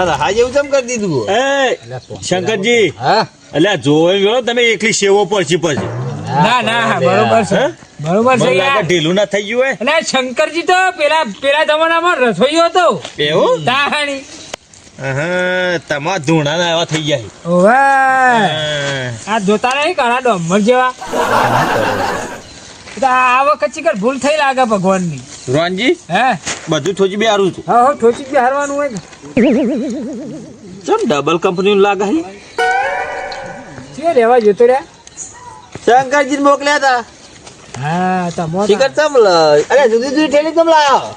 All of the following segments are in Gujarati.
અને હા જેવું કેમ કરી દીધું એ શંકરજી. હા? એટલે આ જોવે ગયો તમે એકલી સેવો પડશે પછી. ના ના બરોબર છે. બરોબર છે યાર. ઢીલું ના થઈ ગયું અને શંકરજી તો પેલા પેલા જમાનામાં રસોઈયો હતો. એવું? તાહાણી હા તમારા ધૂણા ના એવા થઈ ગયા ઓવે. આ જોતા નહીં કાળા ડોમર જેવા. આ વખત ચીકર ભૂલ થઈ લાગે ભગવાનની. રોનજી હે? બધું થોજી બે હારું છું. હા હા ઠોચી બી હારવાનું હોય ને. ચમ ડબલ કંપની લાગે છે રેવા જોતો શંકરજી મોકલ્યા હતા હા તમો ચમ અરે જુદી જુદી ઠેલી ચમ લાયો?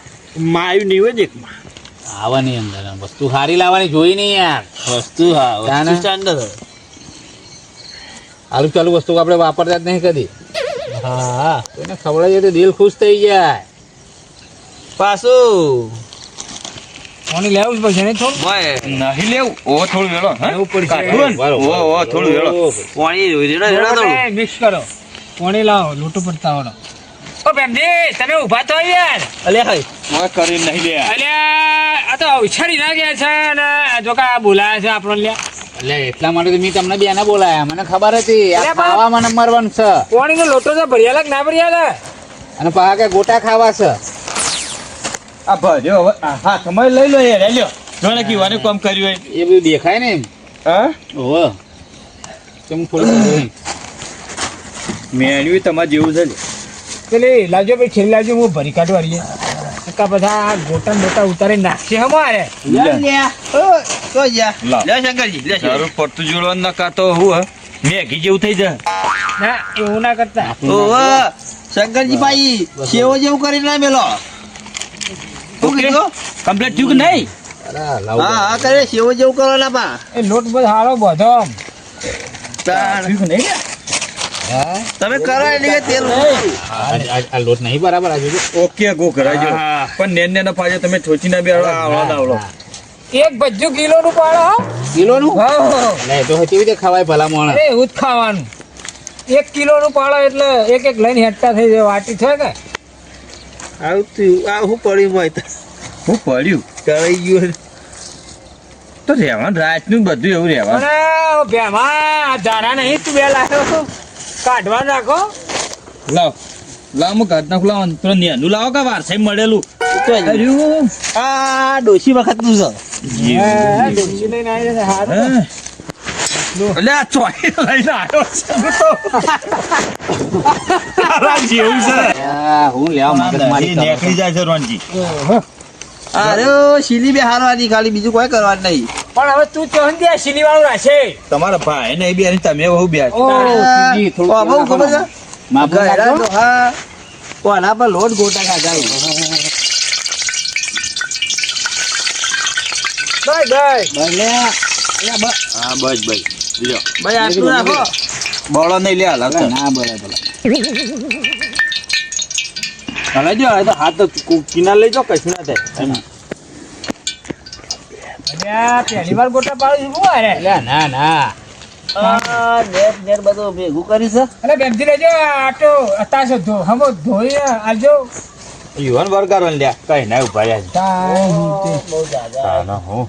માયું નહીં હોય જ આવવાની અંદર વસ્તુ સારી લાવવાની જોઈ નહીં યાર. વસ્તુ હા છે. આલુ ચાલુ વસ્તુ આપણે વાપરતા જ નહીં કદી. હા. ખવડાવીએ તો દિલ ખુશ થઈ જાય. પાછું. પાણી લેવું જ પડશે ને થોડું? નહીં લેવું? ઓ થોડું વેળો લેવું પડશે. કાઢવું ને? બરોબર. ઓ, ઓ, થોડું વેળો. પાણી રેડો રેડો મિક્સ કરો. પાણી લાવો લોટો પડતા વાળો. ઓ બેમજી તમે ઊભા તો યાર અલ્યા હાય. ઓય કરી નહીં લે. અલ્યા આ તો ઉછાળી ના ગયા છે ને જો કે બોલાયા છે આપણો લ્યા. એટલે એટલા માટે તો મેં તમને બેને બોલાયા. મને ખબર હતી. ખાવા મને મરવાનું છે. પાણી નો લોટો છે ભર્યા લાગ ના ભર્યા અને પાછા કે ગોટા ખાવા છે. આ ભર્યો હવે આ હાથમાં લઈ લો યાર લ્યો જોને કીવાનું કામ કર્યું હોય. એ બધું દેખાય ને એમ. હા? ઓહો. કેમ થોડું. મેળ્યું તમારે જેવું છે લે. પેલી લાવજો ભાઈ છેલ્લી લાજો હું ભરી કાઢવા રહીએ કા બધા ગોટા બોટા ઉતારી નાખશે અમારે લે. લ્યા ઓ તો જા લે. શંકરજી લે તારું પડતું જોડવાનું ના કાતો હું હ? મેઘી જેવું થઈ જાય. ના એવું ના કરતા. ઓહો શંકરજી ભાઈ સેવો જેવું કરી ના મેલો. શું કીધું? કમ્પ્લીટ થયું કે નહીં? હા હા કરે સેવો જેવું કરો ના એ લોટ બધો હારો બધો. તાણ. થયું નહીં? તમે કરો એટલે કે તેલ આ લોટ નહીં બરાબર આજે ઓકે ગો કરાજો પણ નેન નેનો પાછો તમે ઠોચી ના બે આવડો આવડો એક ભજ્જુ કિલો નું પાડો કિલો કિલોનું? હા નહીં તો કેવી રીતે ખવાય ભલા મોણા? અરે એવું જ ખાવાનું. એક કિલો નું પાડો એટલે એક એક લઈને હેઠતા થઈ જાય વાટી છે કે? આવતી આ હું પડ્યું હોય તો. હું પડ્યું? કરાઈ ગયું તો રહેવાનું રાતનું બધું એવું રહેવાનું. ભેમા ધારા નહીં તું બે લાવ્યો કાઢવા નાખો. લાવ. લાવ હું કાઢ નાખું લાવ તો નેનું લાવો કે વારસાઈ મળેલું? આ ડોશી વખતનું છે હે, ડોશી લઈને આવી. હે? એટલે આ ચોઈ લઈને આવ્યો છે. તો. જેવું છે. હું લેવા મગજ મારી એ નીકળી જાય છે રોનજી. અરે શીલી બે હારવાની ખાલી બીજું કોઈ કરવાનું નહીં. પણ હવે તું ચોહન દે શીલી વાળું રાખે તમારા ભાઈ ને બે તમે બહુ બે. ઓ સીધી થોડું બહુ ખબર છે? નાખો. તો હા. કોના પર લોટ ગોટા ખાધા ભાઈ ભાઈ ભલે. હા બસ ભાઈ લ્યો. ભાઈ આટલું રાખો. બોળો નહીં લે હાલ ના ભલે ભલે. હલાજો હવે તો હાથ તો કિનારે લઈ જાઓ કશું ના થાય? પહેલી વાર ગોટા પાડું છું અરે એટલે ના ના. આ નેટ નેટ બધું ભેગું કરી છે. અરે બેનથી લેજો આટો અતાશો ધો હમો ધોઈ આલજો. યુવાન વર્ગાર લ્યા કઈ ના ઊભા રહ્યા તાય બહુ જાજા. હું.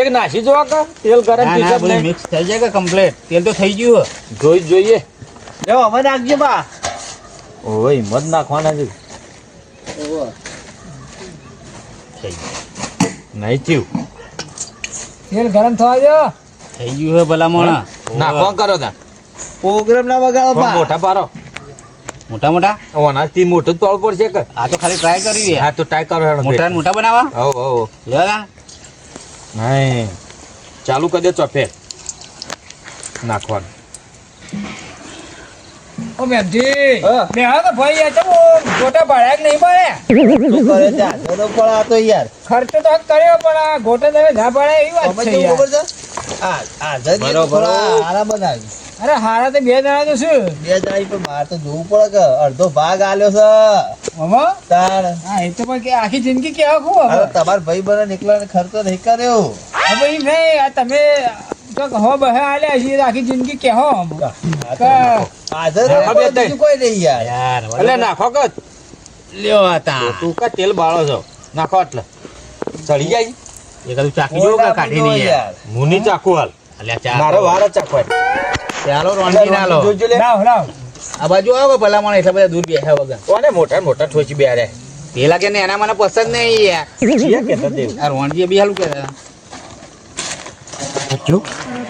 એક નાસી જોવા કે તેલ ગરમ ના, મિક્સ થઈ જાય કે કમ્પ્લીટ તેલ તો થઈ ગયું જોઈ જ જોઈએ. લેવો હવે નાખજો બા. ઓય હિંમત નાખવાના છે. નહીં થયું તેલ ગરમ થવા દો. થઈ ગયું હે ભલા મોણા. નાખવા કરો તા પ્રોગ્રામ ના બગાડો પણ મોટા પારો મોટા મોટા? ઓનાથી મોટું તોળ પડશે કે? આ તો ખાલી ટ્રાય કરી હા તો ટ્રાય કરો હેડો મોટા મોટા બનાવવા? હો હો ના. નહીં. ચાલુ કરી દે ચોફે નાખવાનું. ઓ બેનથી હા. બે હા ભાઈ આ તો ગોટા પાડ્યા નહીં પાડ્યા કરે તો પણ તો યાર. ખર્ચો તો કર્યો પણ આ ગોટા તમે ના પાડ્યા એવી વાત છે ખબર છે? આ આજે જ બરોબર. થોડા બનાવી. અરે હારા તો બે જણા તો શું? બે જણા પણ મારે તો જોવું પડે કે અડધો ભાગ આલ્યો છે. મામા તાર હા એ તો પણ કે આખી જિંદગી કેવા ખૂબ તમારા ભાઈ બને નીકળવાનો ખર્ચો નહીં કર્યો. હવે નહીં આ તમે તો બહે આલ્યા છીએ આખી જિંદગી કેહો આજે તો હા, બે ત્રણ. બીજું કોઈ નહીં યાર. યાર એટલે નાખો કે લ્યો હતા તું. કા તેલ બાળો છો. નાખો એટલે ચડી જાય. એકાદું ચાકી જેવું કાઢી નહીં યાર. મુની ચાકુ હાલ. અલ્યા મારો વાર જ ચાલો રોંડી ના લો. લાવ લાવ. આ બાજુ આવો મને એટલા બધા દૂર વગર. કોને મોટા મોટા ઠોચી બે પેલા કે ને એના મને પસંદ નહીં યાર. આ રોંડી બી હાલું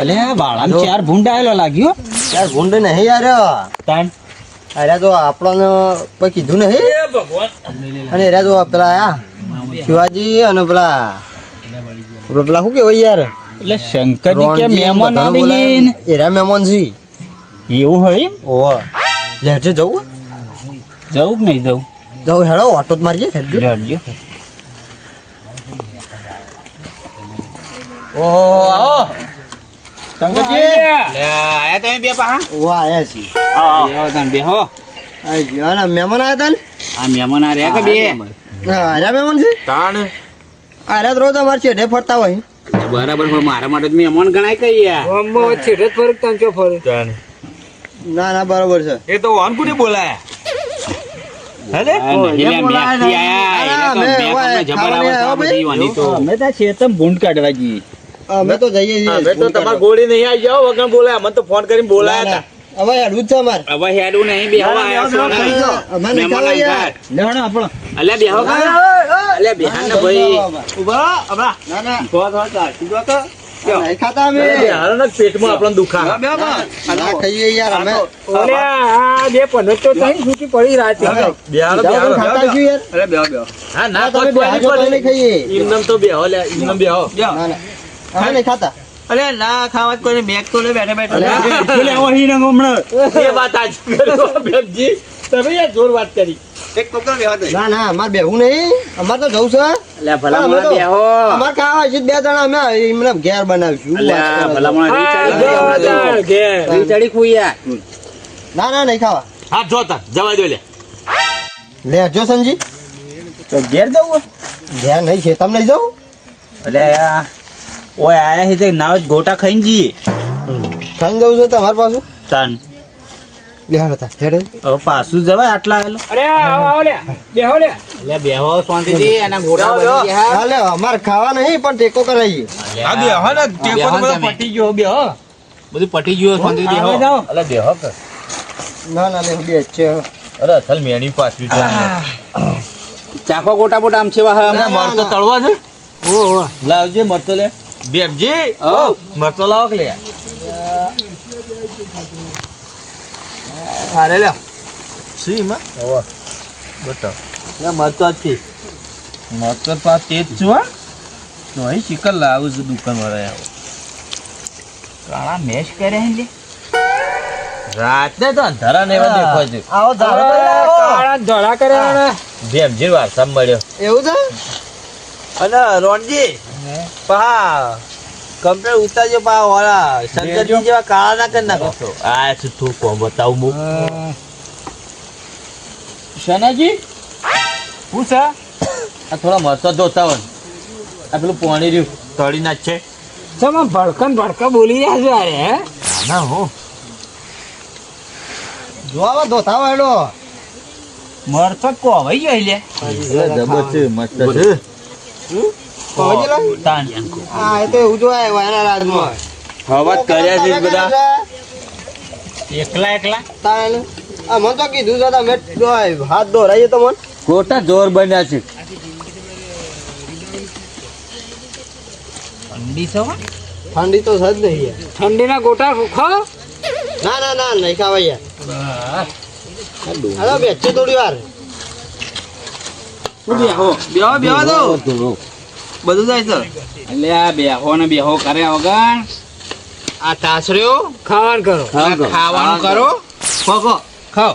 અલે વાળા ચાર ભૂંડ આવેલો લાગ્યો. ચાર ભૂંડ નહીં યાર. તાન. અરે તો આપણને કોઈ કીધું નહીં. અને તો પેલા શિવાજી અને પેલા શું કેવાય યાર? એટલે શંકરજી કે મહેમાન આવી એરા મહેમાન છે એવું હોય ઓહો. લેજે જવું? જવું કે નહીં જવું? જવું હેડો ઓટો જ મારજે હેડજો ઓહો આવો શંકરજી આયા તમે બે પા ઓહો આયા છીએ બેહો તને બેહો આ જીવાના મહેમાન આયા તા ને આ મહેમાન આ રહ્યા કે બે હા આરા મહેમાન છે તાણ તો રોજ અમારે છેડે ફરતા હોય બરાબર પણ મારા માટે તો મહેમાન ગણાય કઈ યાર વચ્ચે જ ફરક તને ચો ફરે તાણ ના ના બરોબર છે એ તો વાનકુડી બોલાયા હેલે આયા. તો મેં જબર છે બધી વાની તો. અમે તો ખેતમ ભૂંડ કાઢવા જઈએ અમે તો જઈએ છીએ અમે તો તમાર ગોળી નહીં આવી જાવ વગર બોલાય. અમે તો ફોન કરીને બોલાયા હતા. હવે હેડું છે અમારે. હવે હેડું નહીં બેહો આયા છો. ને. અમારે નહીં મહેમાન ખાવા યાર લેવાનો આપણો અલ્યા બેહો કા અલ્યા બેહાન ને ભાઈ. ઊભા અબા ના ના. થોડા થોડા ચાલતું સીધો તો ખાતા અમે. બિહારના જ પેટમાં આપણને દુખા ના ખાઈએ યાર અમે. ઓલે આ બે પંદર તો થઈ છૂટી પડી રાતે બિહાર જાઓ ખાતા છું યાર અરે બેહો બેહો હા ના કોઈ તો નહીં ખાઈએ. ઇમનમ તો બેહો લે ઇમનમ બેહો ના ના. અમે નહીં ખાતા. અરે ના ખાવા કોઈને મેક તો લે બેઠા બેઠા. એટલે હમણાં. એ વાત આજ બેગજી તમે યાર જોર વાત કરી. એક કોકરો બેહો ના ના અમારે બેહવું નહીં. અમારે તો જવું છે. અલ્યા ભલા મને બેહો. અમારે ખાવા છે બે જણા અમે એમને ઘેર બનાવીશું. અલ્યા ભલા મને રીચડી જો, બેહો. જો, ઘેર. રીચડી ખુયા ના ના નહીં ખાવા. હા જોતા જવા દો લે. લે જો સંજી. તો ઘેર જવું ઘેર નહીં છે તમને જવું? એટલે ઓય આયા છે તે નાવ જ ગોટા ખાઈને જઈએ. ખાઈને જવું છે તમારે પાછું? તાન. લે તા હેડે. હવે પાછું જવાય આટલા આવેલો. અરે આવો આવો લે બેહો લે લે બેહો શાંતિથી. એના ગોટા બની ગયા. હા લે અમારે ખાવા નહીં પણ ટેકો કરાવીએ. હા બેહો ને. ટેકો તો બધો પટી ગયો બેહો. બધું પટી ગયો શાંતિથી બેહો. અલે બેહો કર ના ના લે બે છે. અરે અસલ મેણી પાછું છે. ચાખો ગોટા બોટા આમ છે વાહ. મરતો તળવા છે? ઓ ઓ લાવજે મરતો લે. બેબજી ઓ. મરતો લાવો કે લે અરે લે. સી માં ઓવા. બતાવ ના મરતો જ થી મરતો પા તેજ છો તો અહીં શિકર લાવું છું દુકાન વાળા આવો. કાળા મેશ કરે હે લે રાતને તો અંધારા ને એવા દેખાય છે. આવો ધારો કરી. કાળા ધોળા કર્યા ભેમજી વારસા મળ્યો. એવું છે? અને રોનજી પા કમ્પ્લેટ ઉતારજો પા વાળા. શંકરજી જેવા કાળા ના કરી નાખો. આ શું તું કોણ બતાવું મુ શનાજી? હું છે? આ થોડા મરસો ધોતા હોય. આ પેલું પાણી રહ્યું. તળી ના છે. તમે ભડકન ભડકા બોલી રહ્યા છો અરે ના હું. જોવા ધોતા વાળો મરચો કોવાઈ ગયો લે. જબર છે મસ્ત છે. હા એ તો એવું જો આવ્યો રાજમાં હવા કર્યા છે બધા. એકલા એકલા? તારે આ મને તો કીધું છે તમે જો હાથ દોરાઈએ તો મન. ગોટા જોર બન્યા છે. ઠંડી છે ઠંડી તો છે જ નહીં યાર. ઠંડીના ગોટા ખાઓ ના ના ના નહીં ખાવા યાર. હાલો થોડી વાર. બેહો બેહો બેહો તો બધું જાય છે? આ બેહો ને બેહો કર્યા વગર. આ તાસર્યો ખાવાનું કરો. ખાવાનું કરો. ખો ખો ખાઓ.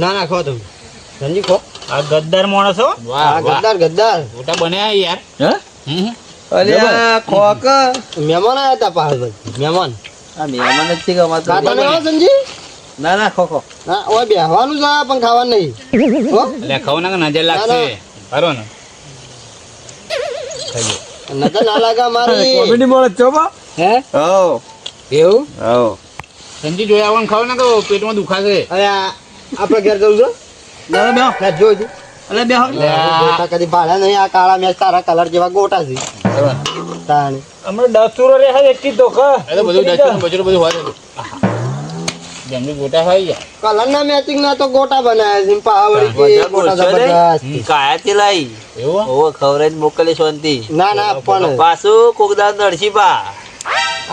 ના ના ખો તમે. સમજી ખો આ ગદ્દાર માણસ હો. વાહ ગદ્દાર ગદ્દાર. મોટા બન્યા યાર. હે? હમ ખોક મહેમાન આવ્યા હતા પહાડભાઈ મહેમાન. આ મહેમાન જ છે કે અમારે તો ખાતા નહીં હો સંજી? ના ના ખો ખો ના ઓય બેહવાનું છે પણ ખાવાનું નહીં. લે એટલે ખાવ ના નજર લાગશે. ખરો ને. નજર ના લાગા મારી કોમેડી મળે છો બા. હે? હો એવું? હો સંજી જોયા આવવાનું ખાવ ને તો પેટમાં દુખાશે. અરે આપણે ઘેર જવું છે? ના બે ના જોજો અલે બેહો. ગોટા કદી ભાડા નહીં આ કાળા મેં તારા કલર જેવા ગોટા છે. તાણે. અમે દસુરો રે હે એટલી તો કા બધું ડચું ને બધું હોય. છે. જેમની ગોટા હોય યાર. કલર ના મેચિંગ ના તો ગોટા બનાવ્યા છે પાવડી કે ગોટા જબરદસ્ત કાયાથી લાઈ? એવું? ઓવો ખવરાઈને મોકલે શાંતિ. ના ના પણ પાછું કોકદાર નડશી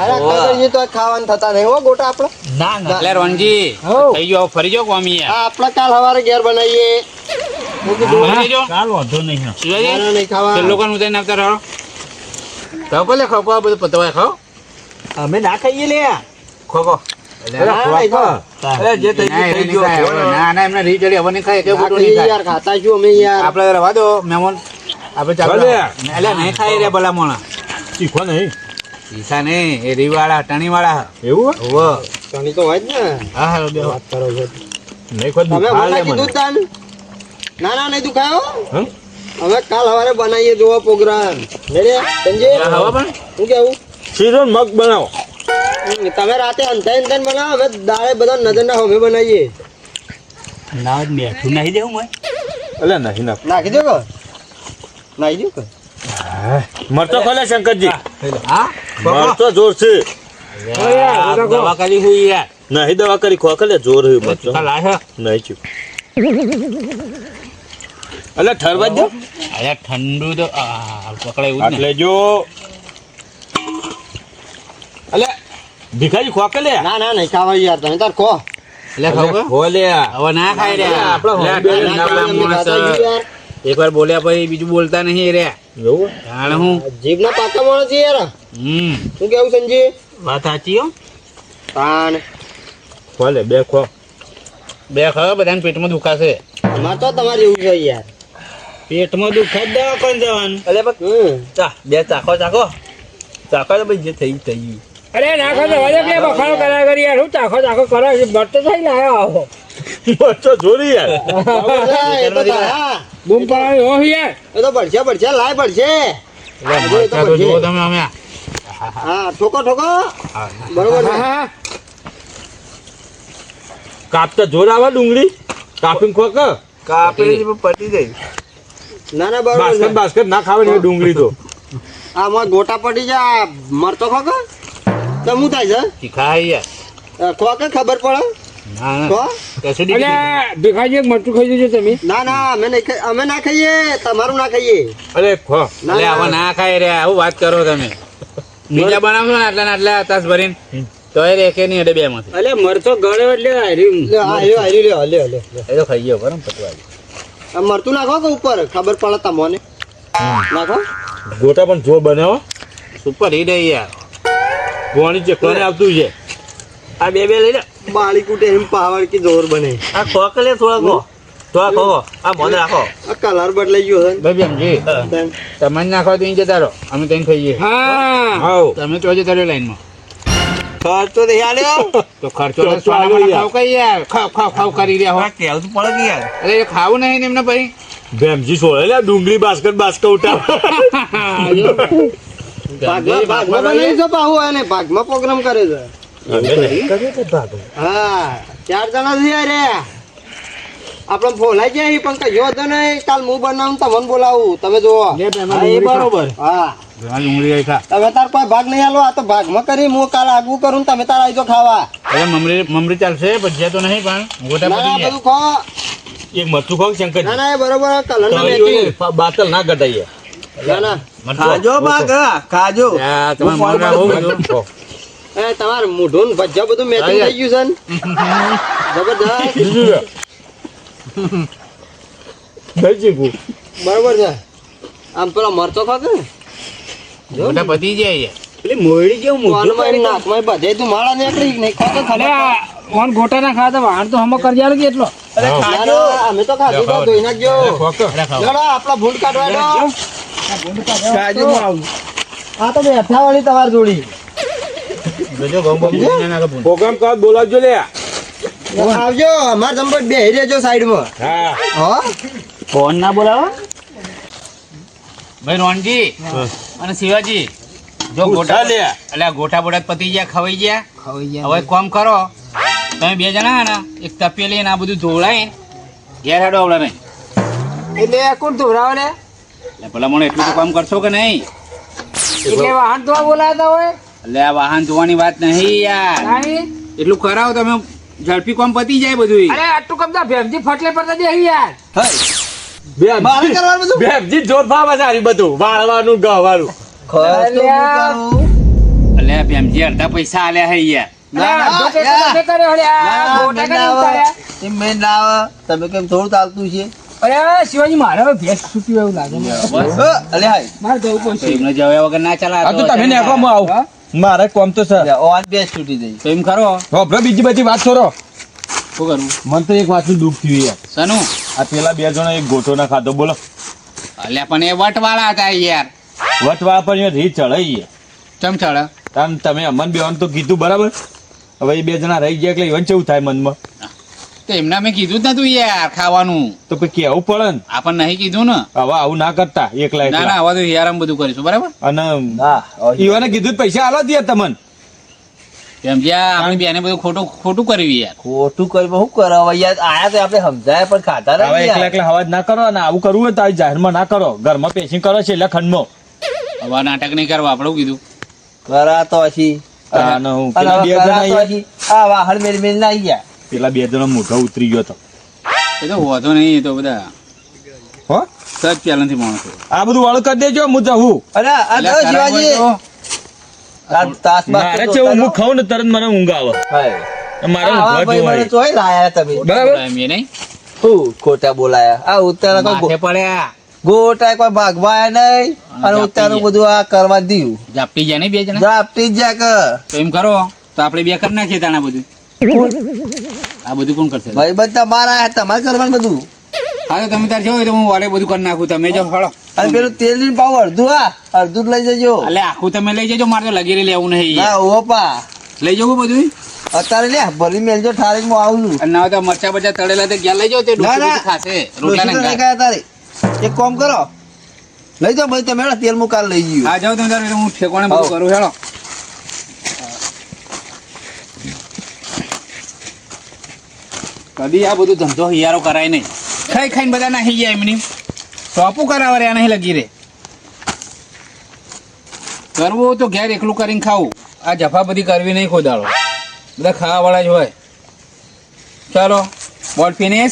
અરે કદરજી તો ખાવાન થતા નહીં હો ગોટા આપણો? ના ના. એટલે રણજી થઈ ગયો ફરી જો કોમી હા આપણે કાલ સવારે ઘેર બનાવીએ. કાલ વાંધો નહીં શિવાજી, નહીં ખાવા ઉતારીને આવતા રહો બધું પતવાય ખાઓ અમે ના ખાઈએ લે ખો. ખો ના, નહીં ખાવા. અરે જે થઈ ના, ગયું એને થઈ નહીં ખાય. ગયું હવે ના ના એમને રીહ ચડી. હવે નહીં ખાય. કે આ બધું કહીએ નહીં ખાય. યાર ખાતા છું અમે યાર. રવા દો મહેમાન આપડે ચાલો. નહીં ખાય રે ભલા શીખો નહીં. ઈસા નહીં. એ રીહ વાળા ટણી વાળા એવું હોવો. ઘણી તો હોય જ ને. હા હા. બેહો વાત કરો છો. નહીં ખોદ તમે મને. કીધું તાન ના ના નહીં દુખાયો હમ? હવે કાલ સવારે બનાવીએ જોવો પ્રોગ્રામ. રેડે? સંજય? હા, પણ? શું કેવું? શીરો મગ બનાવો. તમે રાતે અંધાઈ અંધાઈ બનાવો અમે દાળે બધા નજર ના હોમે બનાવીએ. ના મેઠું નાખી દેવું મેં એટલે નાખી નાખ. નાખી દો નાખી દો મરતો ખોલે શંકરજી. મરતો જોર છે. આ દવા કરી હું યાર. નહીં દવા કરી ખોખલે જોર હોય મરતો નહીં ચૂક અલે ઠરવા દો. અરે ઠંડુ તો પકડાયું એટલે જો અલે ભીખાજી ખોખલે ના ના નહીં ખાવા યાર તમે તાર ખો. એટલે ખાવ કે? ખોલે હવે ના ખાય રે. આપણે. એકવાર બોલ્યા પછી બીજું બોલતા નહીં રે. એવું? જાણે હું. જીભના પાકા માણસ છે યાર. હમ. શું કેવું સંજી વાત સાચી હો. તાણ. ખોલે બે ખો. બે ખો બધાને પેટમાં દુખાશે. અમાર તો તમારે એવું છે યાર. પેટમાં દુખે જ દવા કોણ જવાનું. અલે બસ હમ. ચા બે ચાખો ચાખો. ચાખો તો ભાઈ જે થઈ થઈ ગયું. અરે નાખો તો વધે કે બખાડો કર્યા કરી યાર. હું ચાખો ચાખો કરો. બટ થઈ લાયો આવો. મરતો જોરી યાર. બૂમ પાડી હો યાર. એ તો બળશે બળશે લાય પડશે. જુઓ તમે અમે હા ઠોકો ઠોકો. બરોબર હા કાપતા જોર આવે ડુંગળી. કાપીને ખોક. કાપી પટી જાય. ના ના બરોબર બાસ્કેટ બાસ્કેટ ના ખાવાની ડુંગળી તો. આમાં ગોટા પડી જાય. મરતો ખોકો? તો હું થાય શીખાય યાર. છે ખોકે ખબર પડે? ભીખાજી મરચું ખાઈ જજો તમે. ના ના અમે નહીં અમે ના ખાઈએ તમારું ના ખાઈએ. અરે ખો. ના એટલે ના. ના ખાય આવું વાત કરો તમે. બીજા બનાવશો ને આટલા આટલા તાસ ભરીને તો એ રેખે નહીં એટલે બે માંથી અલે મરચો ગળ્યો એટલે હાર્યું. લે આ લ્યો, હલ્યો લ્યો, લ્યો, લ્યો, લ્યો. એ તો ખાઈ ગયો બરાબર પતવા આ મરતું નાખો કે ઉપર? ખબર પડે તમને. નાખો. ગોટા પણ જો બનાવો. સુપર હિટ હે યાર. ગોણી ચેકવાને આવતું છે? આ બે બે લઈને. લે બાળી કુટે એમ પાવર કે જોર બને. આ ખોખલે થોડા કો થોડા ખો. આ મને રાખો. આ કલર બદલાઈ ગયો છે. ભાઈ બેનજી તમે નાખો તો જતા રહો. અમે ત્યાં ખાઈએ. હા. આવ તમે તો જતા લાઈન લાઈનમાં. ખર્ચો તો ખર્ચો તો યાર. ખાવ કઈ યાર. ખાવ ખાવ ખાવ કરી રહ્યા હો. આ કહેવું તો પડે યાર. અરે ખાવું નહીં એમને ભાઈ ભેમજી છોડે લે ડુંગળી બાસ્કટ બાસ્કટ ઉઠાવ. ભાગમાં ભાગમાં બનાવી છે પાહુ એને ભાગમાં પ્રોગ્રામ કરે છે. હા ચાર જણા છે અરે. આપણે ફોલાઈ જાય પણ કશો વાંધો નહીં. કાલ હું બનાવું તમને બોલાવું. તમે જુઓ. બરોબર. હા. ડુંગળી આવી ખા. તમે તાર કોઈ ભાગ નહીં આલો આ તો ભાગમાં કરી. હું કાલ આગવું કરું તમે તાર આવી ખાવા. અરે મમરી મમરી ચાલશે ભજીયા તો નહીં પણ ગોટા ના બધું ખો. એક ખાવ ના ના બરોબર કલર ના બાતલ ના ખાજો બાગા ખાજો. એ તમારે મોઢું ને ભજીયા બધું મેચિંગ થઈ ગયું છે જબરદસ્ત બરોબર છે. આમ પેલા મરતો ખાતે કે ગોટા પતી જાય યાર પેલી મોયડી મોઢું નાકમાં બધે તું માળા નીકળી નહીં. ખાતો અલે ઓન ગોટા ના ખાતા વાણ તો હમો કરી આલે એટલો? ના, અમે તો ખાધું તો ધોઈ નાખજો. અરે ખાઓ. ભૂંડ કાઢવા ખાજો આ તો બેઠા વાળી તમારી જોડી. જોજો ઘઉં બહુ ના નાખો ભૂંડ. પ્રોગ્રામ કર બોલાવજો લે. આવજો અમાર જમપટ બેહી રહેજો સાઈડમાં. હા. હો? ફોન ના બોલાવો. ભાઈ રોનજી અને શિવાજી જો ગોટા લે. એટલે ગોટા બોટા પતી ગયા ખવાઈ ગયા. ખવાઈ ગયા. હવે કોમ કરો. તમે બે જણા હે ને એક તપેલી ને આ બધું ધોવડાય ઘેર હેડો આવડે નહીં એટલે કોણ ધોરાવે મને એટલું તો કામ કરશો કે નહીં? એટલે વાહન ધોવા બોલાતા હોય? એટલે આ વાહન ધોવાની વાત નહીં યાર. એટલું કરાવો તમે ઝડપી કામ પતી જાય બધું અરે આટલું કમતા ભેમજી ફટલે પડતા દે યાર. ભેમજી કરવાનું બધું? બેબજી જોર ફાવા સારી બધું. વાળવાનું ગવાનું. એટલે ભેમજી અડધા પૈસા આલ્યા હે યાર. તમે કેમ થોડું ચાલતું છે? અરે શિવાજી મારે હવે ભેંસ છૂટી એવું લાગે મને. બસ. અ, અલ્યા હાય. મારે જવું પડશે. એમને જવ્યા વગર ના ચાલે આ તો તમે નેકો માં આવું. મારે કોમ તો સર ઓન બે છૂટી જઈ તો એમ ખરો હોભળો બીજી બધી વાત કરો. શું કરવું મને તો એક વાતનું દુઃખ થયું યાર. સનું આ પેલા બે જણા એક ગોઠો ના ખાધો બોલો. અલ્યા પણ એ વટવાળા હતા યાર. વટવાળા પણ યાર રી ચડાઈ ચમચળ તાન તમે અમન બેવાન તો કીધું બરાબર? હવે એ બે જણા રહી ગયા એટલે ઈવન કેવું થાય મનમાં? તો એમને મેં કીધું જ નતું યાર ખાવાનું. તો પછી કેવું પડે ને? આપણને નહીં કીધું ને. હવે આવું ના કરતા એકલા ના ના હવે તો યાર બધું કરીશું બરાબર? અને ઈવાને કીધું પૈસા આલો દે તમને. એમ જ્યાં આપણી બેને બધું ખોટું ખોટું કર્યું યાર. ખોટું કર્યું શું કરો યાર? આયા તો આપણે સમજાય પણ ખાતા હવે એકલા એકલા અવાજ ના કરો અને આવું કરવું હોય તો જાહેરમાં ના કરો. ઘરમાં પેશિંગ કરો છે એટલે ખંડમાં. હવે નાટક નહીં કરવા આપણે કીધું? કરા તો પછી. આ વાહણ મેલ મેલ ના ગયા. પેલા બે જણા મોઢો ઉતરી ગયો તો. એ તો હોતો નહીં એ તો બધા હો? સજ નથી માણસો આ બધું વાળું કરી દેજો હું જવું અરે આ તો શિવાજી. તો મારે છે હું ખાઉં ને તરત મને ઊંઘ આવે હાય. મારે આવા ઊંઘવા ભાઈ મને જોવાય લાયા તમે. બરાબર? નહીં? હું ખોટા બોલાયા. આ ઉત્તર માથે પડ્યા. ગોટા કોઈ ભાગવાયા નહીં. અને જાપી બધું આ કરવા દીધું. ઝાપટી જાય ને બે જણા? જાપટી જ જા કર એમ કરો તો આપણે બે કરી નાખીએ તાણા બધું. આ બધું કોણ કરશે? ભાઈ બધા મારા તમારે કરવાનું બધું. હા તો તમે તાર જો તો હું વારે બધું કરી નાખું તમે જો ફળો. અને પેલું તેલની પાવ અડધું આ અડધું લઈ જજો. એટલે આખું તમે લઈ જજો મારે તો લગીરી લેવું નહીં. ના યાર. ઓ પા. લઈ જવું બધું અત્યારે લે ભરી મેલજો ઠારી હું આવું છું. અને ના તો મરચા બચા તળેલા તે ગયા લઈ જાઓ તે. ખાશે રોટલા ને ખાયા તારે. એક કામ કરો. લઈ જાઓ ભાઈ તમે તેલ મુકાલ લઈ ગયું હા જાઓ તમે હું ઠેકોણે બધું કરું હેડો. કદી આ બધું ધંધો હિયારો કરાય નહીં. ખાઈ ખાઈને બધા નાહી ગયા એમની. ટોપું કરાવે રે આ નહીં લગી રે. કરવું તો ઘેર એકલું કરીને ખાવું. આ જફા બધી કરવી નહીં ખોદાળો. બધા ખાવા વાળા જ હોય. ચાલો, બોલ ફિનિશ.